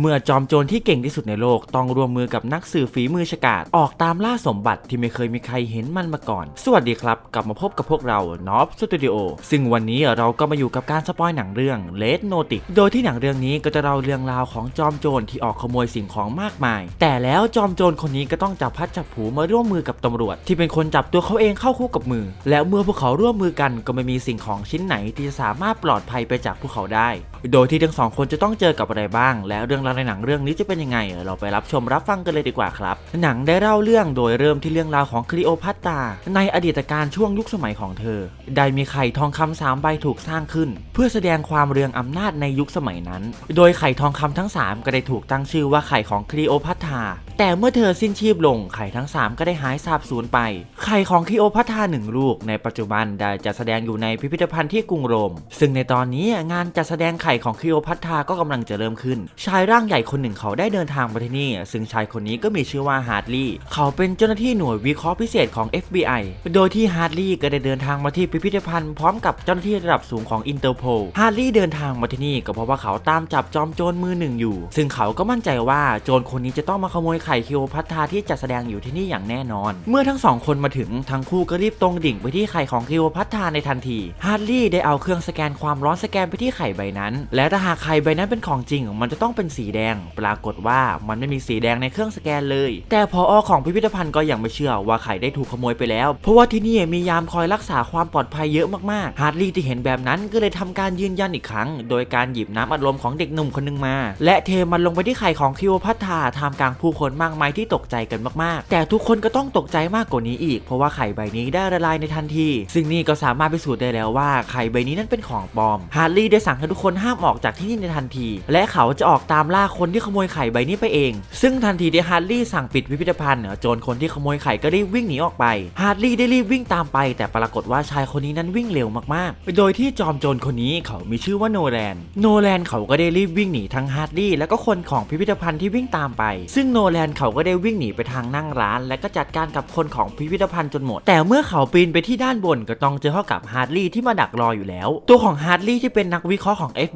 เมื่อจอมโจรที่เก่งที่สุดในโลกต้องร่วมมือกับนักสืบฝีมือฉกาจออกตามล่าสมบัติที่ไม่เคยมีใครเห็นมันมาก่อน สวัสดีครับ กลับมาพบกับพวกเรานอฟสตูดิโอซึ่งวันนี้เราก็มาอยู่กับการสปอยหนังเรื่องเลดโนติกโดยที่หนังเรื่องนี้ก็จะเล่าเรื่องราวของจอมโจรที่ออกขโมยสิ่งของมากมาย แต่แล้วจอมโจรคนนี้ก็ต้องจับพัดจับผูมาร่วมมือกับตำรวจ ที่เป็นคนจับตัวเขาเองเข้าคุกกับมือ แล้วเมื่อพวกเขาร่วมมือกันก็ไม่มีสิ่งของชิ้นไหนที่จะสามารถปลอดภัยไปจากพวกเขาได้โดยที่ทั้งสองคนจะต้องเจอกับอะไรบ้าง และเรื่องราวในหนังเรื่องนี้จะเป็นยังไง เราไปรับชมรับฟังกันเลยดีกว่าครับ หนังได้เล่าเรื่องโดยเริ่มที่เรื่องราวของคลีโอพัตตราในอดีตการช่วงยุคสมัยของเธอ ได้มีไข่ทองคำสามใบถูกสร้างขึ้น เพื่อแสดงความเรืองอำนาจในยุคสมัยนั้น โดยไข่ทองคำทั้ง 3 ก็ได้ถูกตั้งชื่อว่าไข่ของคลีโอพัตตราแต่เมื่อเธอสิ้นชีพลงไข่ทั้ง 3 ก็ได้หายสาบสูญไป ไข่ของคลีโอพัตตราหนึ่งลูก ในปัจจุบันได้จัดแสดงอยู่ในพิพิธภัณฑ์ที่กรุงโรม ซึ่งในตอนนี้งานจัดแสดงไข่ของคลีโอพัตตราก็กำลังจะเริ่มขึ้น ชายร่างใหญ่คนหนึ่งเขาได้เดินทางมาที่นี่ ซึ่งชายคนนี้ก็มีชื่อว่าฮาร์ดลีย์เขาเป็นเจ้าหน้าที่หน่วยวิเคราะห์พิเศษของ FBI โดยที่ฮาร์ดลีย์ก็ได้เดินทางมาที่พิพิธภัณฑ์พร้อมกับเจ้าหน้าที่ระดับสูงของอินเตอร์โพลฮาร์ดลีย์เดินทางมาที่นี่ก็เพราะว่าเขาตามจับจอมโจรมือหนึ่งอยู่ ซึ่งเขาก็มั่นใจว่าโจรคนนี้จะต้องมาขโมยไข่คลีโอพัตตราที่จัดแสดงอยู่ที่นี่อย่างแน่นอน เมื่อทั้งสองคนมาถึงทั้งคู่ก็รีบตรงดิ่งไปที่ไข่ของคลีโอพัตตราในทันทีฮาร์ดลีย์ได้เอาเครื่องสแกนความร้อนสแกนไปที่ไข่ใบนั้นและถ้าหากไข่ใบนั้นเป็นของจริง มันจะต้องเป็นสีแดง ปรากฏว่ามันไม่มีสีแดงในเครื่องสแกนเลย แต่พออของพิพิธภัณฑ์ก็ยังไม่เชื่อว่าไข่ได้ถูกขโมยไปแล้ว เพราะว่าที่นี่มียามคอยรักษาความปลอดภัยเยอะมากๆฮาร์ดลีย์ที่เห็นแบบนั้นก็เลยทำการยืนยันอีกครั้ง โดยการหยิบน้ำอัดลมของเด็กหนุ่มคนหนึงมา และเทมันลงไปที่ไข่ของคิโอพัตตาท่ามกลางผู้คนมากมายที่ตกใจกันมากๆ แต่ทุกคนก็ต้องตกใจมากกว่านี้อีก เพราะว่าไข่ใบนี้ได้ละลายในทันที ซึ่งนี่ก็สามารถพิสูจน์ได้แล้วว่าไข่ใบนี้นั้นเป็นของปลอมฮาร์ดลีย์ได้สั่งให้ทุกคนห้ามออกจากที่นี่ในทันที และเขาจะออกตามล่าคนที่ขโมยไข่ใบนี้ไปเอง ซึ่งทันทีที่ฮาร์ดลีย์สั่งปิดพิพิธภัณฑ์โจรคนที่ขโมยไข่ก็รีบวิ่งหนีออกไป ฮาร์ดลีย์ได้รีบวิ่งตามไป แต่ปรากฏว่าชายคนนี้นั้นวิ่งเร็วมากๆ โดยที่จอมโจรคนนี้เขามีชื่อว่าโนแลน โนแลนเขาก็ได้รีบวิ่งหนีทั้งฮาร์ดลีย์และก็คนของพิพิธภัณฑ์ที่วิ่งตามไป ซึ่งโนแลนเขาก็ได้วิ่งหนีไปทางนั่งร้าน และก็จัดการกับคนของพิพิธภัณฑ์จนหมด แต่เมื่อเขาปีนไปที่ด้านบนก็ต้องเจอเข้ากับฮาร์ดลีย์ที่มาดักรออยู่แล้ว ตัวของฮาร์ดลีย์ที่เป็นนักวิเคราะห์ของ FBI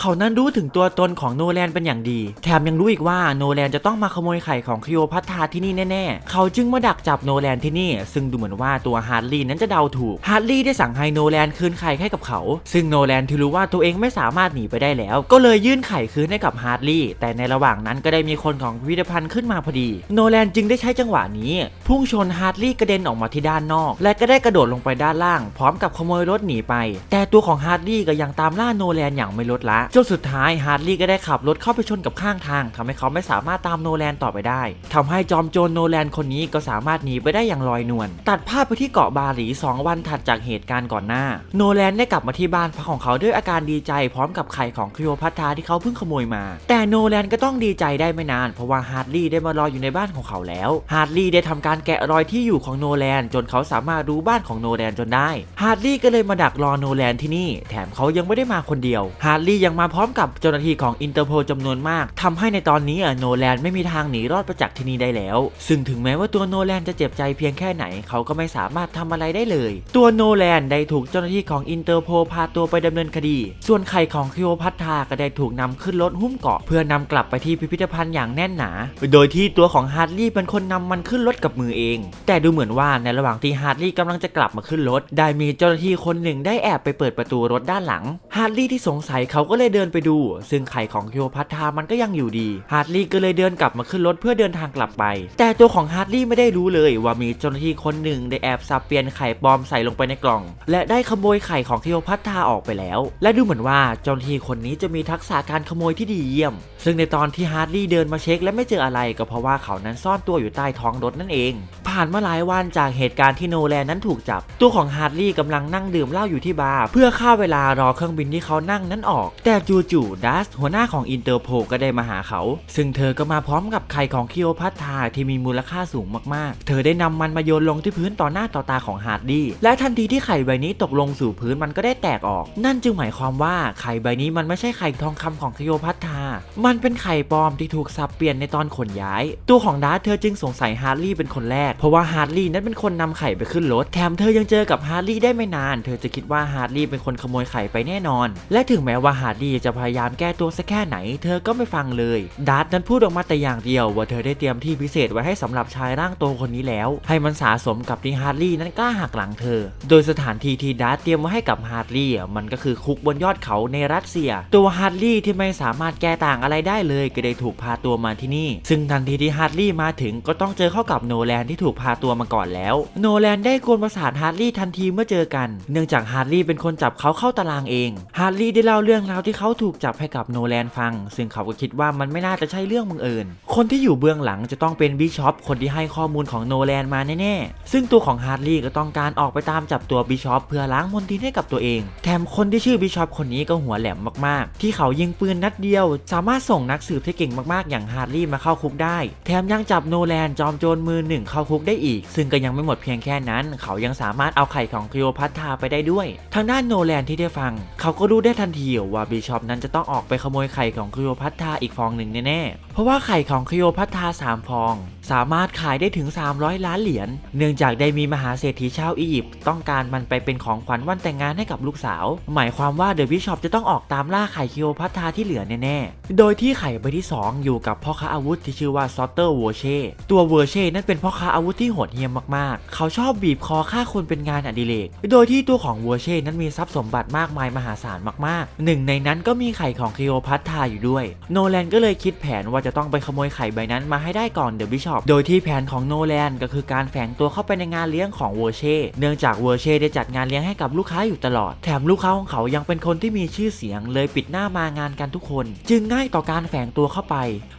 เขานั้นรู้ถึงตัวตนของโนแลนเป็นอย่างดี แถมยังรู้อีกว่าโนแลนจะต้องมาขโมยไข่ของคลีโอพัตตราที่นี่แน่ๆ เขาจึงมาดักจับโนแลนที่นี่ ซึ่งดูเหมือนว่าตัวฮาร์ดลีย์นั้นจะเดาถูก ฮาร์ดลีย์ได้สั่งให้โนแลนคืนไข่ให้กับเขา ซึ่งโนแลนที่รู้ว่าตัวเองไม่สามารถหนีไปได้แล้ว ก็เลยยื่นไข่คืนให้กับฮาร์ดลีย์แต่ในระหว่างนั้นก็ได้มีคนของพิพิธภัณฑ์ขึ้นมาพอดี โนแลนจึงได้ใช้จังหวะนี้ พุ่งชนฮาร์ดลีย์กระเด็นออกมาที่ด้านนอก และก็ได้กระโดดลงไปด้านล่าง พร้อมกับขโมยรถหนีไป แต่ตัวของฮาร์ดลีย์ก็ยังตามล่าโนแลนอย่างไม่ลดละจนสุดท้ายฮาร์ดลีย์ก็ได้ขับรถเข้าไปชนกับข้างทางทำให้เขาไม่สามารถตามโนแลนต่อไปได้ทำให้จอมโจรโนแลนคนนี้ก็สามารถหนีไปได้อย่างลอยนวลตัดภาพไปที่เกาะบาหลี 2 วันถัดจากเหตุการณ์ก่อนหน้า โนแลนได้กลับมาที่บ้านพักของเขาด้วยอาการดีใจพร้อมกับไข่ของคลีโอพัตตราที่เขาเพิ่งขโมยมา แต่โนแลนก็ต้องดีใจได้ไม่นาน เพราะว่าฮาร์ดลีย์ได้มารออยู่ในบ้านของเขาแล้วฮาร์ดลีย์ได้ทำการแกะรอยที่อยู่ของโนแลนจนเขาสามารถรู้บ้านของโนแลนจนได้ฮาร์ดลีย์ก็เลยมาดักรอโนแลนที่นี่ แถมเขายังไม่ได้มาคนเดียวฮาร์ลียังมาพร้อมกับเจ้าหน้าที่ของอินเตอร์โพลจำนวนมากทำให้ในตอนนี้โนแลนไม่มีทางหนีรอดไปจากที่นี่ได้แล้ว ซึ่งถึงแม้ว่าตัวโนแลนจะเจ็บใจเพียงแค่ไหนเขาก็ไม่สามารถทำอะไรได้เลย ตัวโนแลนได้ถูกเจ้าหน้าที่ของอินเตอร์โพลพาตัวไปดำเนินคดี ส่วนไข่ของคลีโอพัตตราก็ได้ถูกนำขึ้นรถหุ้มเกาะ เพื่อนำกลับไปที่พิพิธภัณฑ์อย่างแน่นหนา โดยที่ตัวของฮาร์ดลีย์เป็นคนนำมันขึ้นรถกับมือเอง แต่ดูเหมือนว่าในระหว่างที่ฮาร์ดลีย์กำลังจะกลับมาขึ้นรถ ได้มีเจ้าหน้าที่คนหนึ่งได้แอบไปเปิดประตูรถด้านหลัง ฮาร์ดลีย์ที่สงสัยเขาก็เลยเดินไปดู ซึ่งไข่ของคลีโอพัตตรามันก็ยังอยู่ดีฮาร์ดลีย์ก็เลยเดินกลับมาขึ้นรถเพื่อเดินทางกลับไป แต่ตัวของฮาร์ดลีย์ไม่ได้รู้เลยว่ามีเจ้าหน้าที่คนหนึ่งได้แอบสับเปลี่ยนไข่ปลอมใส่ลงไปในกล่อง และได้ขโมยไข่ของคลีโอพัตตราออกไปแล้ว และดูเหมือนว่าเจ้าหน้าที่คนนี้จะมีทักษะการขโมยที่ดีเยี่ยม ซึ่งในตอนที่ฮาร์ดลีย์เดินมาเช็คและไม่เจออะไรก็เพราะว่าเขานั้นซ่อนตัวอยู่ใต้ท้องรถนั่นเอง ผ่านมาหลายวันจากเหตุการณ์ที่โนแลนนั้นถูกจับ ตัวของฮาร์ดลีย์กำลังนั่งดื่มเหล้าอยู่ที่บาร์เพื่อฆ่าเวลารอเครื่องบินที่เขานั่งนั้นออก แต่จู่ๆดัสหัวหน้าของอินเตอร์โพก็ได้มาหาเขา ซึ่งเธอก็มาพร้อมกับไข่ของคิโอพัตตราที่มีมูลค่าสูงมากๆ เธอได้นำมันมาโยนลงที่พื้นต่อหน้าต่อตาของฮาร์ดลีย์และทันทีที่ไข่ใบนี้ตกลงสู่พื้นมันก็ได้แตกออก นั่นจึงหมายความว่าไข่ใบนี้มันไม่ใช่ไข่ทองคำของคิโอพัตตรามันเป็นไข่ปลอมที่ถูกสับเปลี่ยนในตอนขนย้าย ตัวของดัสเธอจึงสงสัยฮาร์ดลีย์เป็นคนแรกเพราะว่าฮาร์ดลีย์นั้นเป็นคนนำไข่ไปขึ้นรถแถมเธอยังเจอกับฮาร์ดลีย์ได้ไม่นาน เธอจะคิดว่าฮาร์ดลีย์เป็นคนขโมยไข่ไปแน่นอน และถึงแม้ว่าฮาร์ดลีย์จะพยายามแก้ตัวสักแค่ไหน เธอก็ไม่ฟังเลยดาร์ตนั้นพูดออกมาแต่อย่างเดียว ว่าเธอได้เตรียมที่พิเศษไว้ให้สำหรับชายร่างโตคนนี้แล้ว ให้มันสะสมกับที่ฮาร์ลีนั้นกล้าหักหลังเธอ โดยสถานที่ที่ดาร์ตเตรียมไว้ให้กับฮาร์ลีอะมันก็คือคุกบนยอดเขาในรัสเซีย ตัวฮาร์ลีที่ไม่สามารถแก้ต่างอะไรได้เลย ก็ได้ถูกพาตัวมาที่นี่ ซึ่งทันทีที่ฮาร์ลีมาถึงก็ต้องเจอเข้ากับโนแลนที่ถูกพาตัวมาก่อนแล้ว โนแลนได้กวนประสาทฮาร์ลีทันทีเมื่อเจอกัน เนื่องจากฮาร์ลีเป็นคนจับเขาเข้าตารางเอง ฮาร์ลีได้เล่าเรื่องราวที่เขาถูกจับให้กับโนแลนฟัง ซึ่งเขาก็คิดว่ามันไม่น่าจะใช่เรื่องบังเอิญ คนที่อยู่เบื้องหลังจะต้องเป็นบิชอปคนที่ให้ข้อมูลของโนแลนมาแน่ๆ ซึ่งตัวของฮาร์ลีย์ก็ต้องการออกไปตามจับตัวบิชอปเพื่อล้างมลทินให้กับตัวเอง แถมคนที่ชื่อบิชอปคนนี้ก็หัวแหลมมากๆ ที่เขายิงปืนนัดเดียว สามารถส่งนักสืบที่เก่งมากๆ อย่างฮาร์ลีย์มาเข้าคุกได้ แถมยังจับโนแลนจอมโจรมือหนึ่งเข้าคุกได้อีก ซึ่งก็ยังไม่หมดเพียงแค่นั้น เขายังสามารถเอาไข่ของคลีโอพัทราไปได้ด้วย ทางด้านโนแลนที่ได้ฟัง เขาก็รู้ได้ทันทีทียวว่าบิชอปนั้นจะต้องออกไปขโมยไข่ของคลีโอพัทราอีกฟองหนึ่งแน่ๆ เพราะว่าไข่ของคลีโอพัทราสามฟอง สามารถขายได้ถึง 300 ล้านเหรียญ เนื่องจากได้มีมหาเศรษฐีชาวอียิปต์ต้องการมันไปเป็นของขวัญวันแต่งงานให้กับลูกสาว หมายความว่าเดอะบิชอปจะต้องออกตามล่าไข่คลีโอพัทราที่เหลือแน่ๆ โดยที่ไข่ใบที่ 2 อยู่กับพ่อค้าอาวุธที่ชื่อว่าซอตเตอร์วอเช่ตัวเวอร์เช่นั้นเป็นพ่อค้าอาวุธที่โหดเหี้ยมมากๆ เขาชอบบีบคอฆ่าคนเป็นงานอดิเรก โดยที่ตัวของเวอร์เช่นั้นมีทรัพย์สมบัติมากมายมหาศาลมากๆ หนึ่งในนั้นก็มีไข่ของคลีโอพัทราอยู่ด้วย โนแลนก็เลยคิดแผนว่าจะต้องไปขโมยไข่ใบนั้นมาให้ได้ก่อนเดอะบิชอปโดยที่แผนของโนแลนก็คือการแฝงตัวเข้าไปในงานเลี้ยงของเวอร์เช่ เนื่องจากเวอร์เช่ได้จัดงานเลี้ยงให้กับลูกค้าอยู่ตลอด แถมลูกค้าของเขายังเป็นคนที่มีชื่อเสียงเลยปิดหน้ามางานกันทุกคน จึงง่ายต่อการแฝงตัวเข้าไป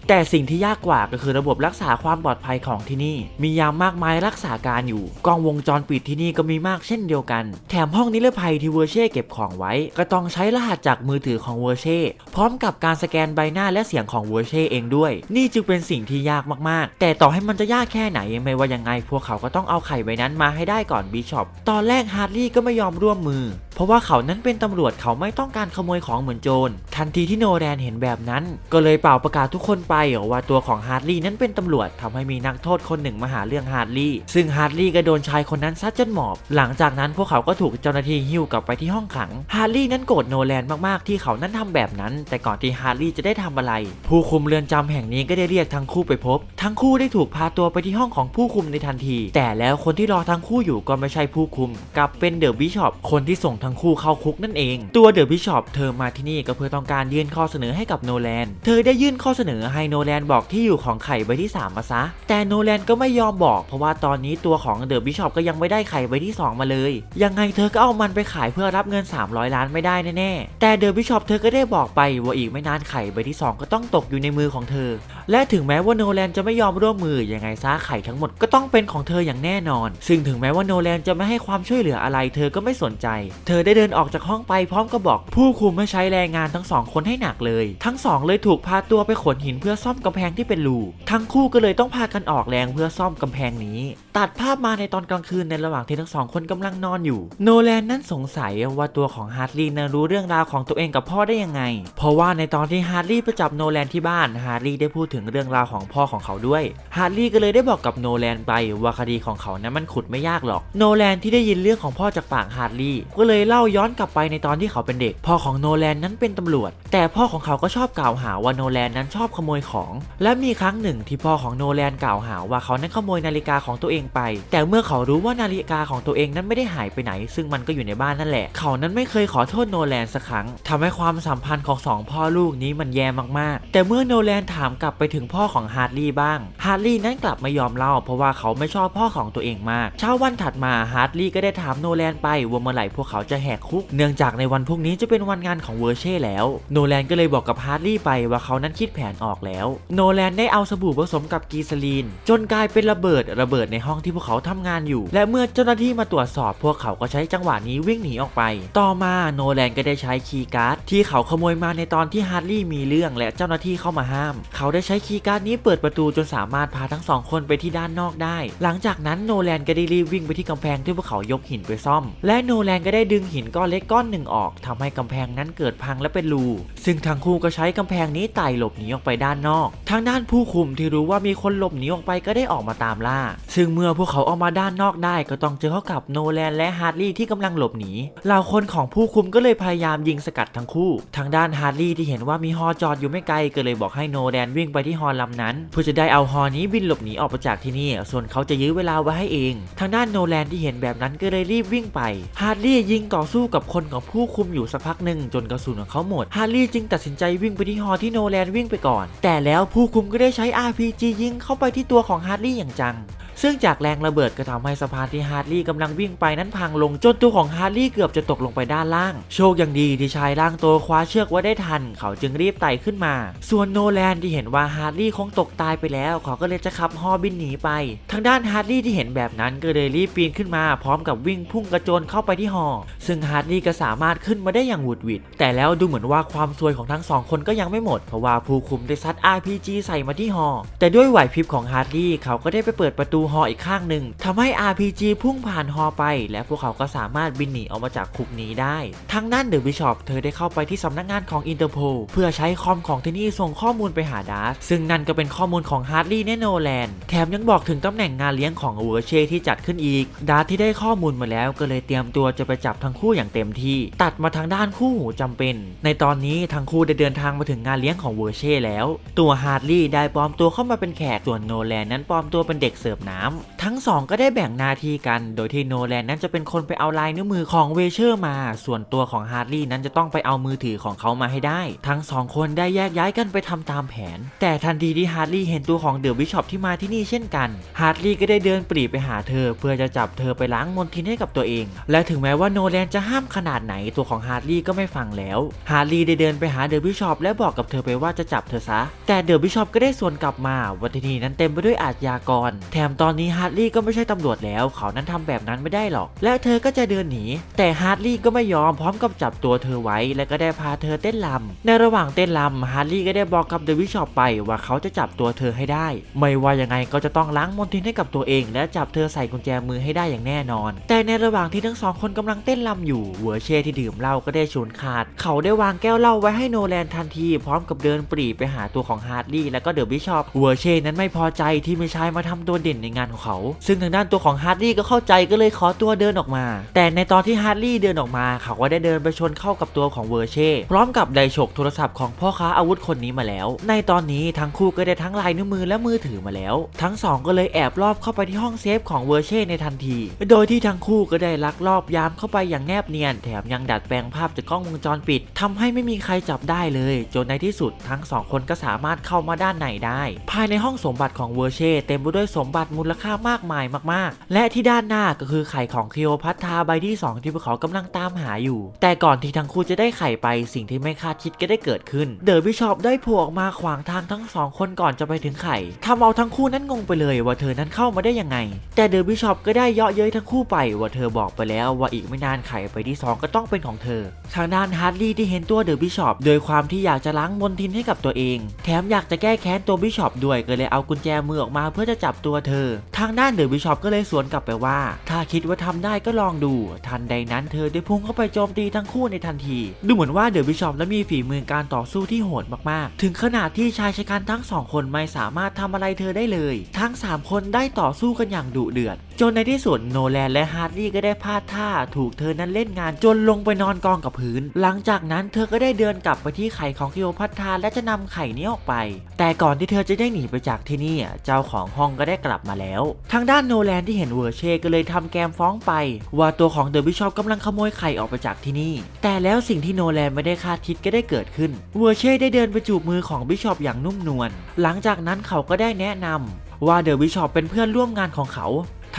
แต่สิ่งที่ยากกว่าก็คือระบบรักษาความปลอดภัยของที่นี่ มียามมากมายรักษาการอยู่ กล้องวงจรปิดที่นี่ก็มีมากเช่นเดียวกัน แถมห้องนิรภัยที่เวอร์เช่เก็บของไว้ ก็ต้องใช้รหัสจากมือถือของเวอร์เช่พร้อมกับการสแกนใบหน้าและเสียงของเวอร์เช่เองด้วย นี่จึงเป็นสิ่งที่ยากมากๆ แต่ต่ออให้มันจะยากแค่ไหนไม่ว่ายังไง พวกเขาก็ต้องเอาไข่ใบนั้นมาให้ได้ก่อนบิชอปตอนแรกฮาร์ลีก็ไม่ยอมร่วมมือ เพราะว่าเขานั้นเป็นตำรวจเขาไม่ต้องการขโมยของเหมือนโจร ทันทีที่โนแรนเห็นแบบนั้น ก็เลยเป่าประกาศทุกคนไปว่าตัวของฮาร์ลีนั้นเป็นตำรวจทำให้มีนักโทษคนหนึ่งมาหาเรื่องฮาร์ลีซึ่งฮาร์ลีก็โดนชายคนนั้นซัดจนหมอบ หลังจากนั้นพวกเขาก็ถูกเจ้าหน้าที่หิ้วกลับไปที่ห้องขังฮาร์ลีนั้นโกรธโนแลนมากๆที่เขานั้นทำแบบนั้น แต่ก่อนที่ฮาร์ลีจะได้ทำอะไร ผู้คุมเรือนจำแห่งนี้ก็ได้เรียกทั้งคู่ไปพบ ทั้งคู่ได้ถูกพาตัวไปที่ห้องของผู้คุมในทันที แต่แล้วคนที่รอทั้งคู่อยู่ก็ไม่ใช่ผู้คุมกลับเป็นเดอะบิชอปคนที่ส่งทั้งคู่เข้าคุกนั่นเอง ตัวเดอะบิชอปเธอมาที่นี่ก็เพื่อต้องการยื่นข้อเสนอให้กับโนแลน เธอได้ยื่นข้อเสนอให้โนแลนบอกที่อยู่ของไข่ใบที่ 3 มาซะ แต่โนแลนก็ไม่ยอมบอกเพราะว่าตอนนี้ตัวของเดอะบิชอปก็ยังไม่ได้ไข่ใบที่ 2 มาเลย ยังไงเธอก็เอามันไปขายเพื่อรับเงิน 300 ล้านไม่ได้แน่ๆ แต่เดอะบิชอปเธอก็ได้บอกไปว่าอีกไม่นานไข่ใบที่ 2 ก็ต้องตกอยู่ในมือของเธอ และถึงแม้ว่าโนแลนจะไม่ยอมร่วมมือยังไงซะไข่ทั้งหมดก็ต้องเป็นของเธออย่างแน่นอน ซึ่งถึงแม้ว่าโนแลนจะไม่ให้ความช่วยเหลืออะไร เธอก็ไม่สนใจเธอได้เดินออกจากห้องไปพร้อมกับบอกผู้คุมไม่ใช้แรงงานทั้งสองคนให้หนักเลย ทั้งสองเลยถูกพาตัวไปขนหินเพื่อซ่อมกำแพงที่เป็นรูทั้งคู่ก็เลยต้องพากันออกแรงเพื่อซ่อมกำแพงนี้ ตัดภาพมาในตอนกลางคืนในระหว่างที่ทั้งสองคนกำลังนอนอยู่ โนแลนนั้นสงสัยว่าตัวของฮาร์ลีย์นั้นรู้เรื่องราวของตัวเองกับพ่อได้ยังไง เพราะว่าในตอนที่ฮาร์ลีย์ไปจับโนแลนที่บ้านฮาร์ลีย์ได้พูดถึงเรื่องราวของพ่อของเขาด้วยฮาร์ลีย์ก็เลยได้บอกกับโนแลนไปว่าคดีของเขานั้นมันขุดไม่ยากหรอก โนแลนที่ได้ยินเรื่องของพ่อจากปากฮาร์ลีก็เลยเล่าย้อนกลับไปในตอนที่เขาเป็นเด็ก พ่อของโนแลนนั้นเป็นตำรวจ แต่พ่อของเขาก็ชอบกล่าวหาว่าโนแลนนั้นชอบขโมยของ และมีครั้งหนึ่งที่พ่อของโนแลนกล่าวหาว่าเขานั้นขโมยนาฬิกาของตัวเองไป แต่เมื่อเขารู้ว่านาฬิกาของตัวเองนั้นไม่ได้หายไปไหน ซึ่งมันก็อยู่ในบ้านนั่นแหละ เขานั้นไม่เคยขอโทษโนแลนสักครั้งทำให้ความสัมพันธ์ของสองพ่อลูกนี้มันแย่มากๆ แต่เมื่อโนแลนถามกลับไปถึงพ่อของฮาร์ลีบ้าง ฮาร์ลีนั้นกลับไม่ยอมเล่า เพราะว่าเขาไม่ชอบพ่อของตัวเองมาก เช้าวันถัดมาฮาร์ลีก็ได้ถามโนแลนไปว่าเมื่อไหร่พวกเขาจะแหกคุก เนื่องจากในวันพรุ่งนี้จะเป็นวันงานของเวอร์เช่แล้ว โนแลนก็เลยบอกกับฮาร์ลี่ไปว่าเขานั้นคิดแผนออกแล้ว โนแลนได้เอาสบู่ผสมกับกีซาลีน จนกลายเป็นระเบิดระเบิดในห้องที่พวกเขาทำงานอยู่ และเมื่อเจ้าหน้าที่มาตรวจสอบ พวกเขาก็ใช้จังหวะนี้วิ่งหนีออกไป ต่อมาโนแลนก็ได้ใช้คีย์การ์ดที่เขาขโมยมาในตอนที่ฮาร์ลี่มีเรื่องและเจ้าหน้าที่เข้ามาห้าม เขาได้ใช้คีย์การ์ดนี้เปิดประตูจนสามารถพาทั้งสองคนไปที่ด้านนอกได้ หลังจากนั้นโนแลนก็ได้รีบวิ่งไปที่กำแพงที่พวกเขายกหินไปซ่อม และโนแลนก็ได้ดึงดึงหินก้อนเล็กก้อนหนึ่งออกทำให้กำแพงนั้นเกิดพังและเป็นรู ซึ่งทั้งคู่ก็ใช้กำแพงนี้ไต่หลบหนีออกไปด้านนอก ทางด้านผู้คุมที่รู้ว่ามีคนหลบหนีออกไปก็ได้ออกมาตามล่า ซึ่งเมื่อพวกเขาออกมาด้านนอกได้ ก็ต้องเจอเข้ากับโนแลนและฮาร์ดลี่ที่กำลังหลบหนีเหล่าคนของผู้คุมก็เลยพยายามยิงสกัดทั้งคู่ ทางด้านฮาร์ดลี่ที่เห็นว่ามีฮอจอดอยู่ไม่ไกลก็เลยบอกให้โนแลนวิ่งไปที่ฮอลำนั้นเพื่อจะได้เอาฮอนี้บินหลบหนีออกไปจากที่นี่ ส่วนเขาจะยื้อเวลาไว้ให้เอง ทางด้านโนแลนที่เห็นแบบนั้นก็เลยรีบวิ่งไปฮาร์ดลี่ยิงต่อสู้กับคนของผู้คุมอยู่สักพักหนึ่งจนกระสุนของเขาหมด ฮาร์รี่จึงตัดสินใจวิ่งไปที่ฮอที่โนแลนวิ่งไปก่อน แต่แล้วผู้คุมก็ได้ใช้ RPG ยิงเข้าไปที่ตัวของฮาร์รี่อย่างจัง ซึ่งจากแรงระเบิดก็ทำให้สะพานที่ฮาร์ดลี่กำลังวิ่งไปนั้นพังลงจนตัวของฮาร์ดลี่เกือบจะตกลงไปด้านล่าง โชคยังดีที่ชายร่างโตคว้าเชือกไว้ได้ทัน เขาจึงรีบไต่ขึ้นมา ส่วนโนแลนที่เห็นว่าฮาร์ดลี่คงตกตายไปแล้ว เขาก็เลยจะขับฮอบินหนีไป ทางด้านฮาร์ดลี่ที่เห็นแบบนั้นก็เลยรีบปีนขึ้นมาพร้อมกับวิ่งพุ่งกระโจนเข้าไปที่ฮอซึ่งฮาร์ดลี่ก็สามารถขึ้นมาได้อย่างหวุดหวิด แต่แล้วดูเหมือนว่าความซวยของทั้งสองคนก็ยังไม่หมด เพราะว่าผู้คุมได้ซัด RPG ใส่มาที่ฮอแต่ด้วยไหวพริบของฮาร์ดลี่เขาก็ได้ไปเปิดประตูฮออีกข้างหนึ่งทำให้ RPG พุ่งผ่านฮอไป และพวกเขาก็สามารถบินหนีออกมาจากคุกนี้ได้ทางด้านเดอะบิชอปเธอได้เข้าไปที่สำนักงานของอินเตอร์โพเพื่อใช้คอมของที่นี่ส่งข้อมูลไปหาดาร์สซึ่งนั่นก็เป็นข้อมูลของฮาร์ดลี่แนโนแลนด์แถมยังบอกถึงตำแหน่งงานเลี้ยงของเวอร์เช่ที่จัดขึ้นอีก ดาร์สที่ได้ข้อมูลมาแล้วก็เลยเตรียมตัวจะไปจับทั้งคู่อย่างเต็มที่ ตัดมาทางด้านคู่หูจำเป็น ในตอนนี้ทั้งคู่ได้เดินทางมาถึงงานเลี้ยงของเวอร์เช่แล้ว ตัวฮาร์ดลี่ได้ปลอมตัวเข้ามาเป็นแขกส่วนโนแลนนั้นปลอมตัวเป็นเด็กเสิร์ฟน้ำทั้งสองก็ได้แบ่งหน้าที่กัน โดยที่โนแลนนั้นจะเป็นคนไปเอาลายนิ้วมือของเวเชอร์มา ส่วนตัวของฮาร์ดลี่นั้นจะต้องไปเอามือถือของเขามาให้ได้ ทั้งสองคนได้แยกย้ายกันไปทำตามแผน แต่ทันทีที่ฮาร์ดลี่เห็นตัวของเดอะบิชอปที่มาที่นี่เช่นกัน ฮาร์ดลี่ก็ได้เดินปรีไปหาเธอ เพื่อจะจับเธอไปล้างมลทินให้กับตัวเอง และถึงแม้ว่าโนแลนจะห้ามขนาดไหนตัวของฮาร์ดลี่ก็ไม่ฟังแล้ว ฮาร์ดลี่ได้เดินไปหาเดอะบิชอปและบอกกับเธอไปว่าจะจับเธอซะ แต่เดอะบิชอปก็ได้สวนกลับมาว่าที่นี่นั้นเต็มไปด้วยอาชญากร แถมตอนอนนี้ฮาร์ดลี่ก็ไม่ใช่ตำรวจแล้ว เขานั้นทำแบบนั้นไม่ได้หรอก และเธอก็จะเดินหนี แต่ฮาร์ดลี่ก็ไม่ยอมพร้อมกับจับตัวเธอไว้ และก็ได้พาเธอเต้นรำในระหว่างเต้นรำฮาร์ดลี่ก็ได้บอกกับเดอะบิชอปไปว่าเขาจะจับตัวเธอให้ได้ ไม่ว่ายังไงก็จะต้องล้างมลทินให้กับตัวเอง และจับเธอใส่กุญแจมือให้ได้อย่างแน่นอน แต่ในระหว่างที่ทั้งสองคนกำลังเต้นรำอยู่เวอร์เช่ที่ดื่มเหล้าก็ได้ฉุนขาด เขาได้วางแก้วเหล้าไว้ให้โนแลนทันที พร้อมกับเดินปรีไปหาตัวของฮาร์ดลี่และก็เดอะบิชอปเวอร์เช่นั้นไม่พอใจที่ม่ใช่มาทำตัวเด่นในงานของเขา ซึ่งทางด้านตัวของฮาร์ดลี่ก็เข้าใจก็เลยขอตัวเดินออกมา แต่ในตอนที่ฮาร์ดลี่เดินออกมา เขาก็ได้เดินไปชนเข้ากับตัวของเวอร์เช่พร้อมกับได้ฉกโทรศัพท์ของพ่อค้าอาวุธคนนี้มาแล้ว ในตอนนี้ทั้งคู่ก็ได้ทั้งลายนิ้วมือและมือถือมาแล้ว ทั้งสองก็เลยแอบลอบเข้าไปที่ห้องเซฟของเวอร์เช่ในทันที โดยที่ทั้งคู่ก็ได้ลักลอบยามเข้าไปอย่างแนบเนียน แถมยังดัดแปลงภาพจากกล้องวงจรปิดทำให้ไม่มีใครจับได้เลย จนในที่สุดทั้งสองคนก็สามารถเข้ามาด้านในได้ ภายในห้องสมบัติของเวอร์เช่เต็มไปด้วยสมบัติมูลค่ามากมายมากๆ และที่ด้านหน้าก็คือไข่ของคลีโอพัทราใบที่ 2 ที่พวกเขากำลังตามหาอยู่ แต่ก่อนที่ทั้งคู่จะได้ไข่ไปสิ่งที่ไม่คาดคิดก็ได้เกิดขึ้น เดอะบิชอปได้โผล่ออกมาขวางทางทั้งสองคนก่อนจะไปถึงไข่ทำเอาทั้งคู่นั้นงงไปเลยว่าเธอนั้นเข้ามาได้ยังไง แต่เดอะบิชอปก็ได้เยาะเย้ยทั้งคู่ไปว่าเธอบอกไปแล้วว่าอีกไม่นานไข่ไปที่สองก็ต้องเป็นของเธอ ทางด้านฮาร์ดลี่ที่เห็นตัวเดอะบิชอปโดยความที่อยากจะล้างมลทินให้กับตัวเอง แถมอยากจะแก้แค้นตัวบิชอปด้วยก็เลยเอากุญแจมือออกมาเพื่อจะจับตัวเธอทางด้านเดอะบิชอปก็เลยสวนกลับไปว่า ถ้าคิดว่าทำได้ก็ลองดู ทันใดนั้นเธอได้พุ่งเข้าไปโจมตีทั้งคู่ในทันที ดูเหมือนว่าเดอะบิชอปและมีฝีมือการต่อสู้ที่โหดมากๆ ถึงขนาดที่ชายชะกันทั้งสองคนไม่สามารถทำอะไรเธอได้เลย ทั้งสามคนได้ต่อสู้กันอย่างดุเดือด จนในที่สุดโนแลนและฮาร์ดลี่ก็ได้พลาดท่าถูกเธอนั้นเล่นงานจนลงไปนอนกองกับพื้น หลังจากนั้นเธอก็ได้เดินกลับไปที่ไข่ของคิโอพัทราและจะนำไข่นี้ออกไป แต่ก่อนที่เธอจะได้หนีไปจากที่นี่เจ้าของห้องก็ได้กลับมาแล้ว ทางด้านโนแลนที่เห็นเวอร์เช่ก็เลยทำแกมฟ้องไป ว่าตัวของเดอะบิชอปกำลังขโมยไข่ออกไปจากที่นี่ แต่แล้วสิ่งที่โนแลนไม่ได้คาดคิดก็ได้เกิดขึ้นเวอร์เช่ได้เดินไปจูบมือของบิชอปอย่างนุ่มนวลหลังจากนั้นเขาก็ได้แนะนำว่าเดอะบิชอปเป็นเพื่อนร่วมงานของเขา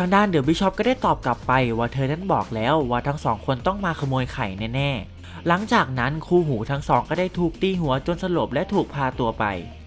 างด้านเดอะบิชอปก็ได้ตอบกลับไปว่าเธอนั้นบอกแล้วว่าทั้งสองคนต้องมาขโมยไข่แน่ๆ หลังจากนั้นคู่หูทั้งสองก็ได้ถูกตีหัวจนสลบและถูกพาตัวไป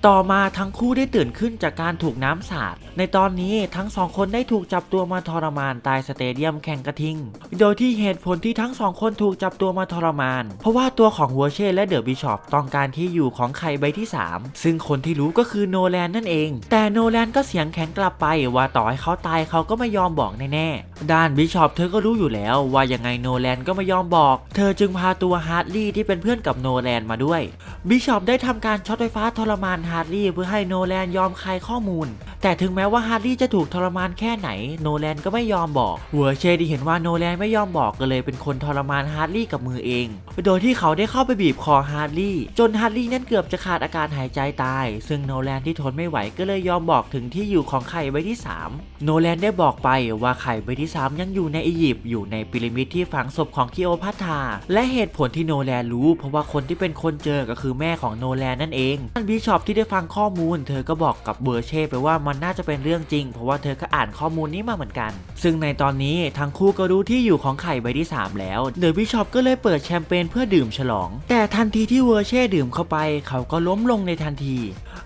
ต่อมาทั้งคู่ได้ตื่นขึ้นจากการถูกน้ำสาด ในตอนนี้ทั้งสองคนได้ถูกจับตัวมาทรมานตายสเตเดียมแข่งกระทิง โดยที่เหตุผลที่ทั้งสองคนถูกจับตัวมาทรมาน เพราะว่าตัวของวัวเช่และเดอะบิชอปต้องการที่อยู่ของไข่ใบที่ 3 ซึ่งคนที่รู้ก็คือโนแลนนั่นเอง แต่โนแลนก็เสียงแข็งกลับไปว่าต่อให้เขาตายเขาก็ไม่ยอมบอกแน่ๆ ด้านบิชอปเธอก็รู้อยู่แล้วว่ายังไงโนแลนก็ไม่ยอมบอก เธอจึงพาตัวฮาร์ดลี่ที่เป็นเพื่อนกับโนแลนมาด้วย บิชอปได้ทำการช็อตไฟฟ้าทรมานฮาร์ดลี่เพื่อให้โนแลนยอมคลายข้อมูล แต่ถึงแม้ว่าฮาร์ดลี่จะถูกทรมานแค่ไหนโนแลนก็ไม่ยอมบอกเวอร์เชที่เห็นว่าโนแลนไม่ยอมบอกก็เลยเป็นคนทรมานฮาร์ดลี่กับมือเอง โดยที่เขาได้เข้าไปบีบคอฮาร์ดลี่จนฮาร์ดลี่นั้นเกือบจะขาดอาการหายใจตาย ซึ่งโนแลนที่ทนไม่ไหวก็เลยยอมบอกถึงที่อยู่ของไข่ใบที่ 3 โนแลนได้บอกไปว่าไข่ใบที่ 3 ยังอยู่ในอียิปต์อยู่ในพีระมิดที่ฝังศพของคิโอพัทราและเหตุผลที่โนแลนรู้ เพราะว่าคนที่เป็นคนเจอก็คือแม่ของโนแลนนั่นเองท่านบิชอปที่ได้ฟังข้อมูล เธอก็บอกกับเบอร์เช่ไปว่ามันน่าจะเป็นเรื่องจริง เพราะว่าเธอก็อ่านข้อมูลนี้มาเหมือนกัน ซึ่งในตอนนี้ทั้งคู่ก็รู้ที่อยู่ของไข่ใบที่ 3 แล้วเดอะบิชอปก็เลยเปิดแชมเปญเพื่อดื่มฉลอง แต่ทันทีที่เวอร์เช่ดื่มเข้าไป เขาก็ล้มลงในทันที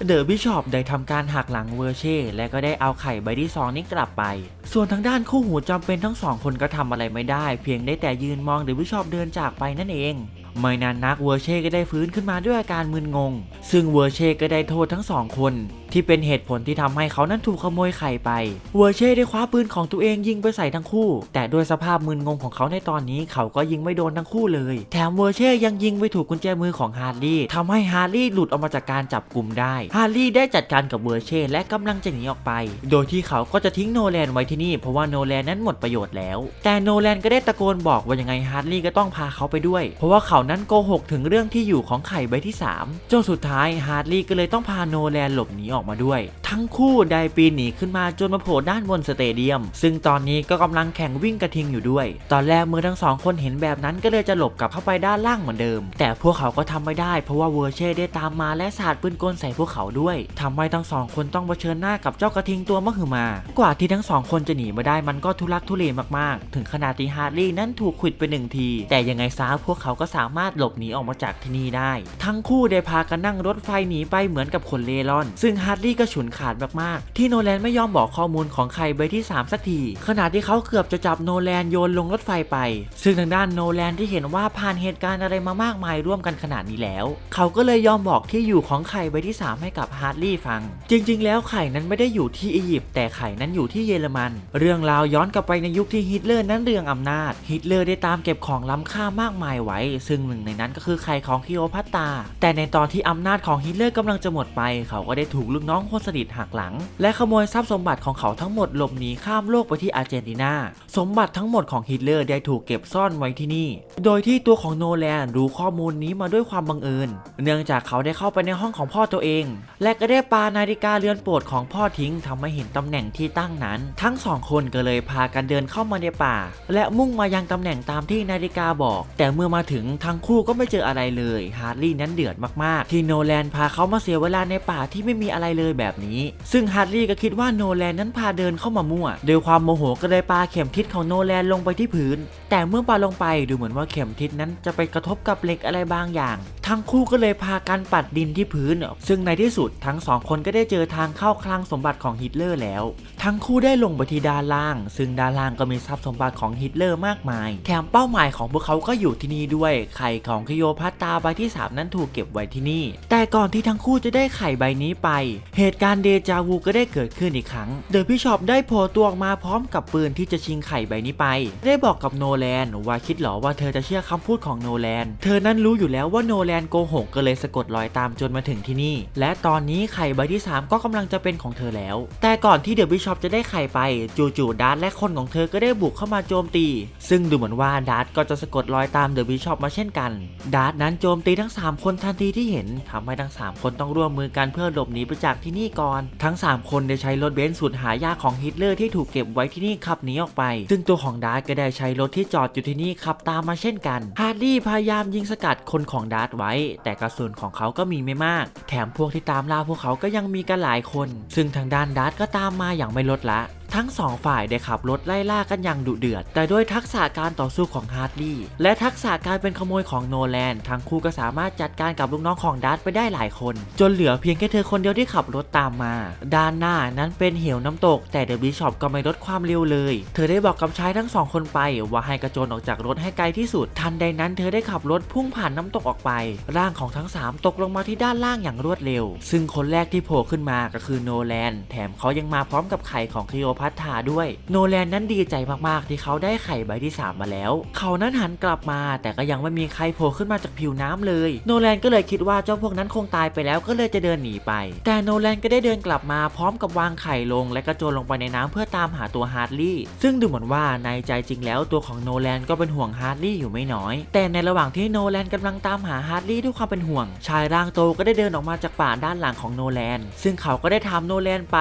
เดอะบิชอปได้ทำการหักหลังเวอร์เช่ และก็ได้เอาไข่ใบที่สองนี้กลับไป ส่วนทางด้านคู่หูจำเป็นทั้งสองคนก็ทำอะไรไม่ได้ เพียงได้แต่ยืนมองเดอะบิชอปเดินจากไปนั่นเอง ไม่นานนักเวอร์เช่ก็ได้ฟื้นขึ้นมาด้วยอาการมึนงง ซึ่งเวอร์เช่ก็ได้โทษทั้งสองคน ที่เป็นเหตุผลที่ทำให้เขานั้นถูกขโมยไข่ไป เวอร์เช่ได้คว้าปืนของตัวเองยิงไปใส่ทั้งคู่ แต่ด้วยสภาพมึนงงของเขาในตอนนี้เขาก็ยิงไม่โดนทั้งคู่เลย แถมเวอร์เช่ยังยิงไปถูกกุญแจมือของฮาร์ลี่ทำให้ฮาร์ลี่หลุดออกมาจากการจับกลุ่มได้ ฮาร์ลี่ได้จัดการกับเวอร์เช่และกำลังจะหนีออกไป โดยที่เขาก็จะทิ้งโนแลนไว้ที่นี่เพราะว่าโนแลนนั้นหมดประโยชน์แล้ว แต่โนแลนก็ได้ตะโกนบอกว่ายังไงฮาร์ลี่ก็ต้องพาเขาไปด้วย เพราะว่าเขานั้นโกหกถึงเรื่องที่อยู่ของไข่ใบที่ 3 จนสุดท้ายฮาร์ลี่ก็เลยต้องพาโนแลนหลบหนีออกมาด้วย ทั้งคู่ได้ปีนหนีขึ้นมาจนมาโผล่ด้านบนสเตเดียม ซึ่งตอนนี้ก็กำลังแข่งวิ่งกระทิงอยู่ด้วย ตอนแรกเมื่อทั้งสองคนเห็นแบบนั้นก็เลยจะหลบกลับเข้าไปด้านล่างเหมือนเดิม แต่พวกเขาก็ทำไม่ได้เพราะว่าเวอร์เช่ได้ตามมาและสาดปืนกลใส่พวกเขาด้วยทำให้ทั้งสองคนต้องเผชิญหน้ากับเจ้ากระทิงตัวมหึมา กว่าที่ทั้งสองคนจะหนีมาได้มันก็ทุลักทุเลมากๆ ถึงขนาดที่ฮาร์ลี่นั้นถูกขิดไปหนึ่งที แต่ยังไงซะพวกเขาก็สามารถหลบหนีออกมาจากที่นี่ได้ ทั้งคู่ได้พากันนั่งรถไฟหนีไปเหมือนกับคนเล่ร่อน ซึ่งฮาร์ลี่ก็ฉุนขาดมากๆ ที่โนแลนไม่ยอมบอกข้อมูลของใครใบที่ 3 สักที ขณะที่เขาเกือบจะจับโนแลนโยนลงรถไฟไป ซึ่งทางด้านโนแลนที่เห็นว่าผ่านเหตุการณ์อะไรมามากมายร่วมกันขนาดนี้แล้ว เขาก็เลยยอมบอกที่อยู่ของไข่ใบที่ 3 ให้กับฮาร์ลี่ฟัง จริง ๆ แล้วไข่นั้นไม่ได้อยู่ที่อียิปต์แต่ไข่นั้นอยู่ที่เยอรมัน เรื่องราวย้อนกลับไปในยุคที่ฮิตเลอร์นั้นเรืองอำนาจ ฮิตเลอร์ได้ตามเก็บของล้ำค่ามากมายไว้ ซึ่งหนึ่งในนั้นก็คือไข่ของคิโอพัตตา แต่ในตอนที่อำนาจของฮิตเลอร์กำลังจะหมดไป เขาก็ได้ถูกลูกน้องคนสนิทหักหลัง และขโมยทรัพย์สมบัติของเขาทั้งหมดหลบหนีข้ามโลกไปที่อาร์เจนตินา สมบัติทั้งหมดของฮิตเลอร์ได้ถูกเก็บซ่อนไว้ที่นี่ โดยที่ตัวของโนแลนรู้ข้อมูลนี้มาด้วยความบังเอิญ เนื่องจากเขาได้เข้าไปในห้องของพ่อตัวเอง และก็ได้ปานาฬิกาเรือนโปรดของพ่อทิ้งทำให้เห็นตำแหน่งที่ตั้งนั้น ทั้งสองคนก็เลยพากันเดินเข้ามาในป่า และมุ่งมายังตำแหน่งตามที่นาฬิกาบอก แต่เมื่อมาถึงทั้งคู่ก็ไม่เจออะไรเลยฮาร์ลี่นั้นเดือดมากๆ ที่โนแลนพาเขามาเสียเวลาในป่าที่ไม่มีอะไรเลยแบบนี้ ซึ่งฮาร์ลี่ก็คิดว่าโนแลนนั้นพาเดินเข้ามามั่วโดยความโมโหก็เลยปาเข็มทิศของโนแลนลงไปที่พื้น แต่เมื่อปาลงไปดูเหมือนว่าเข็มทิศนั้นจะไปกระทบกับเหล็กอะไรบางอย่าง ทั้งคู่ก็เลยพากันปัดดินที่พื้น ซึ่งในที่สุดทั้งสองคนก็ได้เจอทางเข้าคลังสมบัติของฮิตเลอร์แล้ว ทั้งคู่ได้ลงไปที่ด้านล่าง ซึ่งด้านล่างก็มีทรัพย์สมบัติของฮิตเลอร์มากมาย แถมเป้าหมายของพวกเขาก็อยู่ที่นี่ด้วย ไข่ของคโยพัตตาใบที่ 3 นั้นถูกเก็บไว้ที่นี่ แต่ก่อนที่ทั้งคู่จะได้ไข่ใบนี้ไป เหตุการณ์เดจาวูก็ได้เกิดขึ้นอีกครั้งเดอะพี่ชอปได้โผล่ตัวออกมาพร้อมกับปืนที่จะชิงไข่ใบนี้ไป ได้บอกกับโนแลนว่าคิดหรอว่าเธอจะเชื่อคำพูดของโนแลน เธอนั้นรู้อยู่แล้วว่าโนแลนโกหกก็เลยสะกดรอยตามจนมาถึงที่นี่ และตอนนี้ไข่ใบที่ 3 ก็กำลังจะเป็นของเธอแล้ว แต่ก่อนที่เดอะบิชอปจะได้ไข่ไป จู่ๆดาร์ตและคนของเธอก็ได้บุกเข้ามาโจมตี ซึ่งดูเหมือนว่าดาร์ตก็จะสะกดรอยตามเดอะบิชอปมาเช่นกันดาร์ตนั้นโจมตีทั้ง 3 คนทันทีที่เห็นทำให้ทั้ง 3 คนต้องร่วมมือกันเพื่อหลบหนีไปจากที่นี่ก่อน ทั้ง 3 คนได้ใช้รถเบนซ์สุดหายากของฮิตเลอร์ที่ถูกเก็บไว้ที่นี่ขับหนีออกไป ซึ่งตัวของดาร์ตก็ได้ใช้รถที่จอดอยู่ที่นี่ขับตามมาเช่นกันฮาร์ดี้พยายามยิงสกัดคนของดาร์ตไว้แต่กระสุนของเขาก็มีไม่มาก แถมพวกที่ตามล่าพวกเขาก็ยังมีกันหลายคน ซึ่งทางด้านดัตก็ตามมาอย่างไม่ลดละ ทั้งสองฝ่ายได้ขับรถไล่ล่ากันอย่างดุเดือด แต่ด้วยทักษะการต่อสู้ของฮาร์ดลีย์และทักษะการเป็นขโมยของโนแลนทั้งคู่ก็สามารถจัดการกับลูกน้องของดัตไปได้หลายคน จนเหลือเพียงแค่เธอคนเดียวที่ขับรถตามมา ด้านหน้านั้นเป็นเหวน้ำตก แต่เดอะบิชอปก็ไม่ลดความเร็วเลย เธอได้บอกกับชายทั้งสองคนไป ว่าให้กระโจนออกจากรถให้ไกลที่สุด ทันใดนั้นเธอได้ขับรถพุ่งผ่านน้ำตกออกไป ร่างของทั้งสามตกลงมาที่ด้านล่างอย่างรวดเร็ว ซึ่งคนแรกที่โผล่ขึ้นมาก็คือโนแลนแถมเขายังมาพร้อมกับไข่ของคลีโอพัตราด้วย โนแลนนั้นดีใจมากๆ ที่เขาได้ไข่ใบที่ 3 มาแล้ว เขานั้นหันกลับมา แต่ก็ยังไม่มีใครโผล่ขึ้นมาจากผิวน้ำเลย โนแลนก็เลยคิดว่าเจ้าพวกนั้นคงตายไปแล้วก็เลยจะเดินหนีไป แต่โนแลนก็ได้เดินกลับมาพร้อมกับวางไข่ลง และกระโจนลงไปในน้ำเพื่อตามหาตัวฮาร์ดลี่ ซึ่งดูเหมือนว่าในใจจริงแล้วตัวของโนแลนก็เป็นห่วงฮาร์ดลี่อยู่ไม่น้อย แต่ในระหว่างที่โนแลนกำลังตามหาฮาร์ดลี่ด้วยความเป็นห่วง ชายร่างโตก็ได้เดินออกมาจากป่าด้านหลังของโนแลน ซึ่งเขาก็ได้ถามโนแลนไป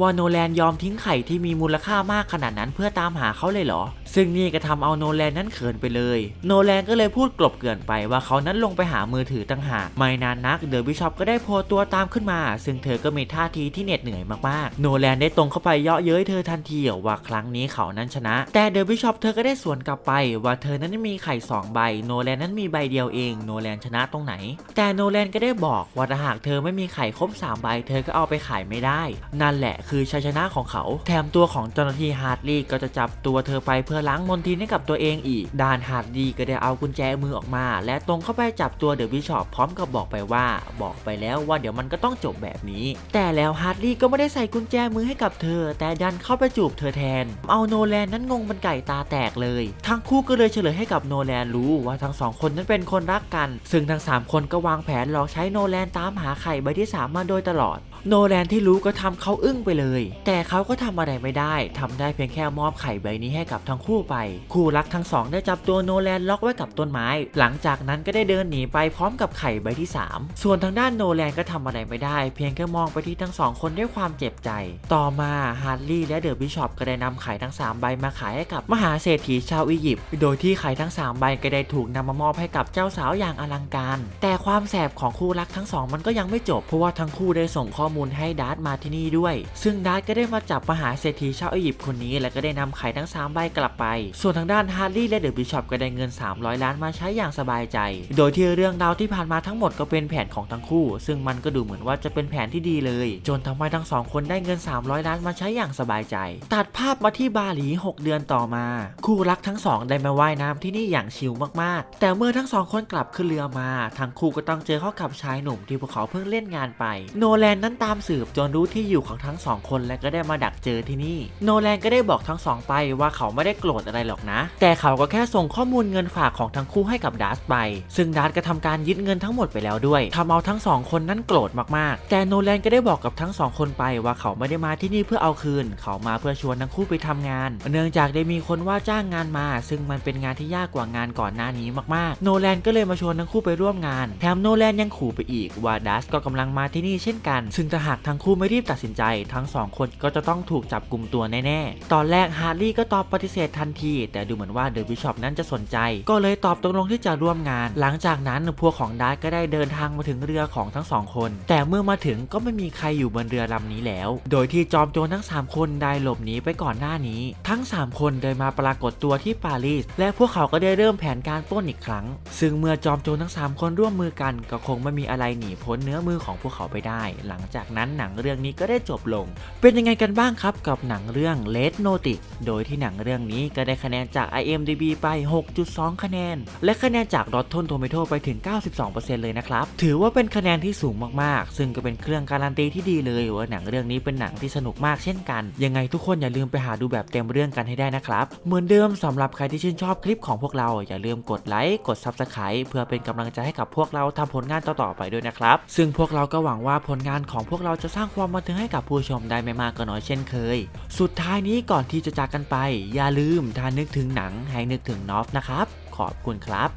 ว่าโนแลนยอมทิ้งไข่ที่มีมูลค่ามากขนาดนั้นเพื่อตามหาเขาเลยเหรอ ซึ่งนี่ก็ทำเอาโนแลนนั้นเขินไปเลย โนแลนก็เลยพูดกลบเกลื่อนไปว่าเขานั้นลงไปหามือถือตั้งหาก ไม่นานนักเดอะบิชอปก็ได้โผล่ตัวตามขึ้นมา ซึ่งเธอก็มีท่าทีที่เหน็ดเหนื่อยมากๆ โนแลนได้ตรงเข้าไปเยาะเย้ยเธอทันทีว่าครั้งนี้เขานั้นชนะ แต่เดอะบิชอปเธอก็ได้สวนกลับไป ว่าเธอนั้นมีไข่สองใบ โนแลนนั้นมีใบเดียวเอง โนแลนชนะตรงไหน แต่โนแลนก็ได้บอกว่าถ้าหากเธอไม่มีไข่ครบสามใบ เธอก็เอาไปขายไม่ได้ นั่นแหละคือชัยชนะของเขาแถมตัวของเจ้าหน้าที่ฮาร์ดลีย์ก็จะจับตัวเธอไปเพื่อล้างมลทินให้กับตัวเองอีก ด้านฮาร์ดลีย์ก็ได้เอากุญแจมือออกมา และตรงเข้าไปจับตัวเดอะบิชอปพร้อมกับบอกไปว่า บอกไปแล้วว่าเดี๋ยวมันก็ต้องจบแบบนี้ แต่แล้วฮาร์ดลีย์ก็ไม่ได้ใส่กุญแจมือให้กับเธอ แต่ดันเข้าไปจูบเธอแทน เอาโนแลนนั้นงงเป็นไก่ตาแตกเลย ทั้งคู่ก็เลยเฉลยให้กับโนแลนรู้ว่าทั้งสองคนนั้นเป็นคนรักกัน ซึ่งทั้งสามคนก็วางแผนหลอกใช้โนแลนตามหาไข่ใบที่สามมาโดยตลอด โนแลนที่รู้ก็ทำเขาอึ้งไปเลย แต่เขาก็ทำอะไรไม่ได้ทำได้เพียงแค่มอบไข่ใบนี้ให้กับทั้งคู่ไป คู่รักทั้งสองได้จับตัวโนแลนล็อกไว้กับต้นไม้ หลังจากนั้นก็ได้เดินหนีไปพร้อมกับไข่ใบที่ 3 ส่วนทางด้านโนแลนก็ทำอะไรไม่ได้ เพียงแค่มองไปที่ทั้งสองคนด้วยความเจ็บใจ ต่อมาฮาร์ลี่และเดอะบิชอปก็ได้นำไข่ทั้ง 3 ใบมาขายให้กับมหาเศรษฐีชาวอียิปต์โดยที่ไข่ทั้ง 3 ใบก็ได้ถูกนำมามอบให้กับเจ้าสาวอย่างอลังการ แต่ความแสบของคู่รักทั้งสองมันก็ยังไม่จบเพราะว่าทั้งคู่ได้ส่งข้อมูลให้ดาร์ตมาที่นี่ด้วย ซึ่งดาร์ตก็ได้มาจับมหาเศรษฐีชาวอียิปต์คนนี้ และก็ได้นำไข่ทั้ง 3 ใบกลับไป ส่วนทางด้านฮาร์ลี่และเดอะบิชอปก็ได้เงิน 300 ล้านมาใช้อย่างสบายใจ โดยที่เรื่องราวที่ผ่านมาทั้งหมดก็เป็นแผนของทั้งคู่ ซึ่งมันก็ดูเหมือนว่าจะเป็นแผนที่ดีเลย จนทำให้ทั้งสองคนได้เงิน 300 ล้านมาใช้อย่างสบายใจ ตัดภาพมาที่บาหลี 6 เดือนต่อมา คู่รักทั้งสองได้มาว่ายน้ำที่นี่อย่างชิลมากๆ แต่เมื่อทั้งสองคนกลับขึ้นเรือมา ทั้งคู่ก็ต้องเจอเข้ากับชายหนุ่มที่พวกเขาเพิ่งเล่นงานไป โนแลนนั้นตามสืบจนรู้ที่อยู่ของทั้งสองคนและก็ได้มาดักเจอที่นี่ โนแลนก็ได้บอกทั้งสองไปว่าเขาไม่ได้โกรธอะไรหรอกนะ แต่เขาก็แค่ส่งข้อมูลเงินฝากของทั้งคู่ให้กับดัสไป ซึ่งดัสก็ทำการยึดเงินทั้งหมดไปแล้วด้วยทำเอาทั้งสองคนนั้นโกรธมากๆ แต่โนแลนก็ได้บอกกับทั้งสองคนไปว่าเขาไม่ได้มาที่นี่เพื่อเอาคืน เขามาเพื่อชวนทั้งคู่ไปทำงาน เนื่องจากได้มีคนว่าจ้างงานมา ซึ่งมันเป็นงานที่ยากกว่างานก่อนหน้านี้มากๆ โนแลนก็เลยมาชวนทั้งคู่ไปร่วมงาน แถมโนแลนยังขู่ไปอีกว่าดัสก็กำลังมาที่นี่เช่นกัน ซึ่งถ้าหากทั้งคู่ไม่รีบตัดสินใจ ทั้งสองคนก็จะต้องถูกจับกลุ่มตัวแน่ๆ ตอนแรกฮาร์ลี่ก็ตอบปฏิเสธทันที แต่ดูเหมือนว่าเดอะบิชอปนั้นจะสนใจ ก็เลยตอบตกลงที่จะร่วมงาน หลังจากนั้นพวกของดัสก็ได้เดินทางมาถึงเรือของทั้งสองคน แต่เมื่อมาถึงก็ไม่มีใครอยู่บนเรือลำนี้แล้ว โดยที่จอมโจรทั้ง 3 คนได้หลบหนีไปก่อนหน้านี้ ทั้ง 3 คนเดินมาปรากฏตัวที่ปารีส และพวกเขาก็ได้เริ่มแผนการป้นอีกครั้ง ซึ่งเมื่อจอมโจรทั้ง 3 คนร่วมมือกัน ก็คงไม่มีอะไรหนีพ้นเนื้อมือของพวกเขาไปได้ หลังจากากนั้นหนังเรื่องนี้ก็ได้จบลง เป็นยังไงกันบ้างครับกับหนังเรื่อง Red Notice โดยที่หนังเรื่องนี้ก็ได้คะแนนจาก IMDb ไป 6.2 คะแนน และคะแนนจาก Rotten Tomato ไปถึง 92%เลยนะครับ ถือว่าเป็นคะแนนที่สูงมากๆ ซึ่งก็เป็นเครื่องการันตีที่ดีเลยว่าหนังเรื่องนี้เป็นหนังที่สนุกมากเช่นกัน ยังไงทุกคนอย่าลืมไปหาดูแบบเต็มเรื่องกันให้ได้นะครับ เหมือนเดิมสำหรับใครที่ชื่นชอบคลิปของพวกเราอย่าลืมกดไลค์กด Subscribe เพื่อเป็นกำลังใจให้กับพวกเราทำผลงานต่อๆไปด้วยนะครับ ซึ่งพวกเราก็หวังว่าผลงานของพวกเราจะสร้างความบันเทิงให้กับผู้ชมได้ไม่มากก็น้อยเช่นเคย สุดท้ายนี้ก่อนที่จะจากกันไป อย่าลืมถ้านึกถึงหนังให้นึกถึงนอฟนะครับ ขอบคุณครับ